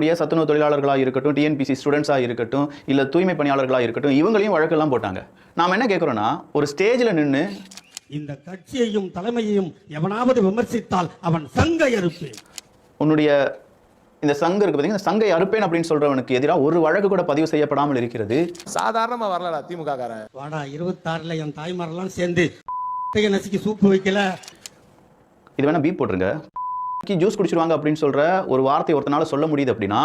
இருக்கக்கூடிய சத்துணவு தொழிலாளர்களாக இருக்கட்டும் டிஎன்பிசி ஸ்டூடெண்ட்ஸாக இருக்கட்டும் இல்லை தூய்மை பணியாளர்களாக இருக்கட்டும் இவங்களையும் வழக்கெல்லாம் போட்டாங்க. நாம் என்ன கேட்குறோன்னா ஒரு ஸ்டேஜில் நின்று இந்த கட்சியையும் தலைமையையும் எவனாவது விமர்சித்தால் அவன் சங்கை அறுப்பேன் உன்னுடைய இந்த சங்கம் இருக்கு பார்த்தீங்கன்னா சங்கை அறுப்பேன் அப்படின்னு சொல்றவனுக்கு எதிராக ஒரு வழக்கு கூட பதிவு செய்யப்படாமல் இருக்கிறது. சாதாரணமா வரலடா திமுக காரன் வாடா இருபத்தாறுல என் தாய்மாரெல்லாம் சேர்ந்து நசுக்கி சூப்பு வைக்கல. இது வேணா பீப் போட்டுருங்க. ஜூஸ் குடிச்சிருவாங்க அப்படின்னு சொல்ற ஒரு வார்த்தை ஒருத்தனால சொல்ல முடியுது அப்படின்னா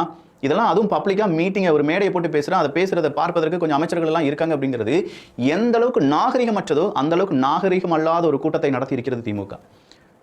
இதெல்லாம் அதுவும் பப்ளிக்கா மீட்டிங்கை ஒரு மேடையை போட்டு பேசுறேன் அதை பேசுறதை பார்ப்பதற்கு கொஞ்சம் அமைச்சர்கள் எல்லாம் இருக்காங்க அப்படிங்கிறது எந்த அளவுக்கு நாகரிகமற்றதோ அந்த அளவுக்கு நாகரிகம் அல்லாத ஒரு கூட்டத்தை நடத்தி இருக்கிறது திமுக.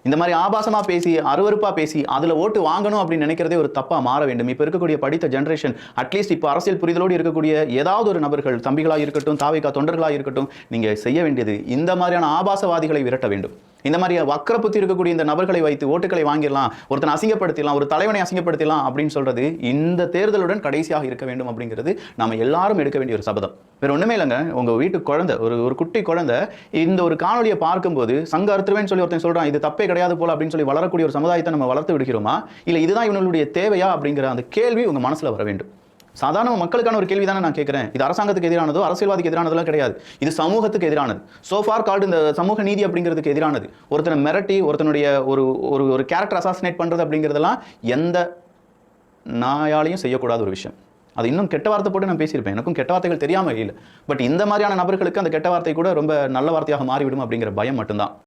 இந்த மாதிரி ஆபாசமாக பேசி அருவறுப்பாக பேசி அதில் ஓட்டு வாங்கணும் அப்படின்னு நினைக்கிறதே ஒரு தப்பாக மாற வேண்டும். இப்போ இருக்கக்கூடிய படித்த ஜென்ரேஷன் அட்லீஸ்ட் இப்போ அரசியல் புரிதலோடு இருக்கக்கூடிய ஏதாவது ஒரு நபர்கள் தம்பிகளாக இருக்கட்டும் தாவிகா தொண்டர்களாக இருக்கட்டும் நீங்கள் செய்ய வேண்டியது இந்த மாதிரியான ஆபாசவாதிகளை விரட்ட வேண்டும். இந்த மாதிரி வக்கர புத்தி இருக்கக்கூடிய இந்த நபர்களை வைத்து ஓட்டுகளை வாங்கிடலாம் ஒருத்தனை அசிங்கப்படுத்திடலாம் ஒரு தலைவனை அசிங்கப்படுத்திடலாம் அப்படின்னு சொல்றது இந்த தேர்தலுடன் கடைசியாக இருக்க வேண்டும் அப்படிங்கிறது நம்ம எல்லாரும் எடுக்க வேண்டிய ஒரு சபதம். வேற ஒண்ணுமே இல்லைங்க. உங்க வீட்டு குழந்தை ஒரு ஒரு குட்டி குழந்தை இந்த ஒரு காணொலியை பார்க்கும்போது சங்க அறுத்துருவேன்னு சொல்லி ஒருத்தன் சொல்றான் இது தப்பே கிடையாது போல அப்படின்னு சொல்லி வளரக்கூடிய ஒரு சமுதாயத்தை நம்ம வளர்த்து விடுகிறோமா? இல்ல இதுதான் இவங்களுடைய தேவையா அப்படிங்கிற அந்த கேள்வி உங்க மனசுல வர வேண்டும். சாதாரண மக்களுக்கான ஒரு கேள்வி தானே நான் கேட்குறேன். இது அரசாங்கத்துக்கு எதிரானதோ அரசியல்வாதிக்கு எதிரானதெல்லாம் கிடையாது. இது சமூகத்துக்கு எதிரானது. சோஃபார் கால்டு இந்த சமூக நீதி அப்படிங்கிறதுக்கு எதிரானது. ஒருத்தனை மிரட்டி ஒருத்தனுடைய ஒரு ஒரு ஒரு கேரக்டர் அசாசினேட் பண்ணுறது அப்படிங்கிறதெல்லாம் எந்த நாயாலையும் செய்யக்கூடாத ஒரு விஷயம். அது இன்னும் கெட்ட வார்த்தை போட்டு நான் பேசியிருப்பேன். எனக்கும் கெட்ட வார்த்தைகள் தெரியாமல் இல்லை. பட் இந்த மாதிரியான நபர்களுக்கு அந்த கெட்ட வார்த்தை கூட ரொம்ப நல்ல வார்த்தையாக மாறிவிடும் அப்படிங்கிற பயம் மட்டும்தான்.